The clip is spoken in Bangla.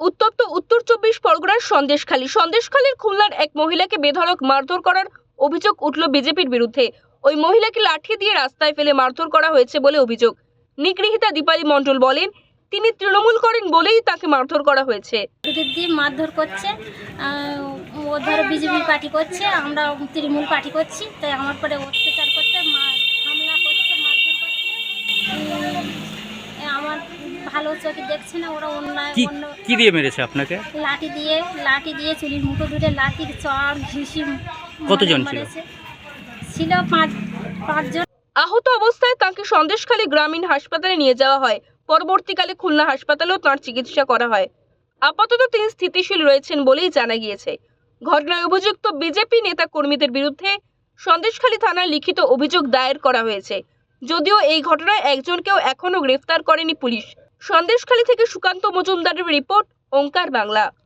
উত্তপ্ত উত্তর চব্বিশ পরগনার সন্দেশখালী। সন্দেশখালীর খুলনার এক মহিলাকে বেধড়ক মারধর করার অভিযোগ উঠল বিজেপির বিরুদ্ধে। ওই মহিলাকে লাঠি দিয়ে রাস্তায় ফেলে মারধর করা হয়েছে বলে অভিযোগ। নিগৃহীতা দীপালি মণ্ডল বলেন, তিনি তৃণমূল করেন বলেই তাকে মারধর করা হয়েছে। বিরুদ্ধে মারধর করছে ও ধরো বিজেপি পার্টি করছে, আমরা তৃণমূল পার্টি করছি, তাই আমার পরে অত্যাচার করতে মা- হামলা করছে মারধর করছে উম, এ আমার ভালো চোখে দেখছে না ওরা কি অন্য কি দিয়ে মেরেছে আপনাকে? লাঠি দিয়ে লাঠি দিয়ে চুলির মুঠো ধরে লাঠির চর ঘিসি কতজন ছিল? ছিল পাঁচ পাঁচজন। আহত অবস্থায় তাকে সন্দেশখালী গ্রামীণ হাসপাতালে নিয়ে যাওয়া হয়। পরবর্তীকালে খুলনা হাসপাতালেও তাঁর চিকিৎসা করা হয়। আপাতত তিনি স্থিতিশীল রয়েছেন বলেই জানা গিয়েছে। ঘটনায় অভিযুক্ত বিজেপি নেতা কর্মীদের বিরুদ্ধে সন্দেশখালী থানায় লিখিত অভিযোগ দায়ের করা হয়েছে। যদিও এই ঘটনায় একজনকেও এখনও গ্রেফতার করেনি পুলিশ। সন্দেশখালী থেকে সুকান্ত মজুমদারের রিপোর্ট ওঙ্কার বাংলা।